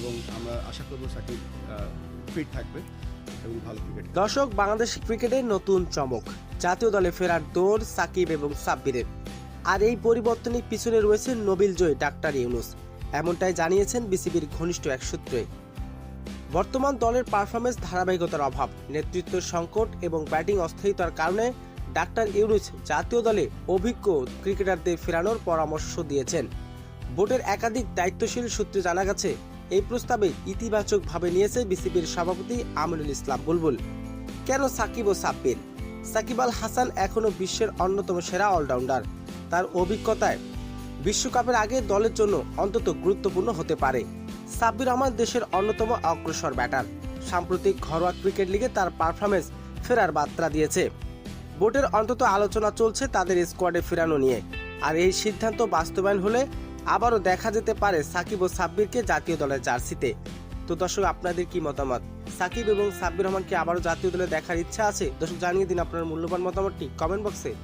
এবং আমরা আশা করব সাকিব ফিট থাকবে এবং ভালো ক্রিকেট দর্শক, বাংলাদেশ ক্রিকেটের নতুন চমক। জাতীয় দলে ফেরার দৌড় সাকিব এবং সাব্বিরের। আর এই পরিবর্তনের পিছনে রয়েছে নোবেল জয় ডাক্তার ইউনুস। এমনটাই জানিয়েছেন বিসিবির ঘনিষ্ঠ এক সূত্রে। বর্তমান দলের পারফরমেন্স ধারাবাহিকতার অভাব নেতৃত্ব সংকট এবং ব্যাটিং অস্থায়িতার কারণে ডাক্তার ইউনুস জাতীয় দলে অভিজ্ঞ ক্রিকেটারদের ফেরানোর পরামর্শ দিয়েছেন। বোর্ডের একাধিক দায়িত্বশীল সূত্রে জানা গেছে এই প্রস্তাবে ইতিবাচকভাবে নিয়েছে বিসিবির সভাপতি আমিনুল ইসলাম বুলবুল। কেন সাকিব ও সাব্বির? সাকিব আল হাসান এখনও বিশ্বের অন্যতম সেরা অলরাউন্ডার। তার অভিজ্ঞতায় বিশ্বকাপের আগে দলের জন্য অন্তত গুরুত্বপূর্ণ হতে পারে। সাব্বির রহমান দেশের অন্যতম অগ্রসর ব্যাটার। সাম্প্রতিক ঘরোয়া ক্রিকেট লিগে তার পারফরমেন্স ফেরার বার্তা দিয়েছে। বোর্ডের অন্তত আলোচনা চলছে তাদের স্কোয়াডে ফেরানো নিয়ে। আর এই সিদ্ধান্ত বাস্তবায়ন হলে আবারও দেখা যেতে পারে সাকিব ও সাব্বিরকে জাতীয় দলের জার্সিতে। তো দর্শক, আপনাদের কি মতামত? সাকিব এবং সাব্বির রহমানকে আবারও জাতীয় দলে দেখার ইচ্ছা আছে? দর্শক, জানিয়ে দিন আপনার মূল্যবান মতামতটি কমেন্ট বক্সে।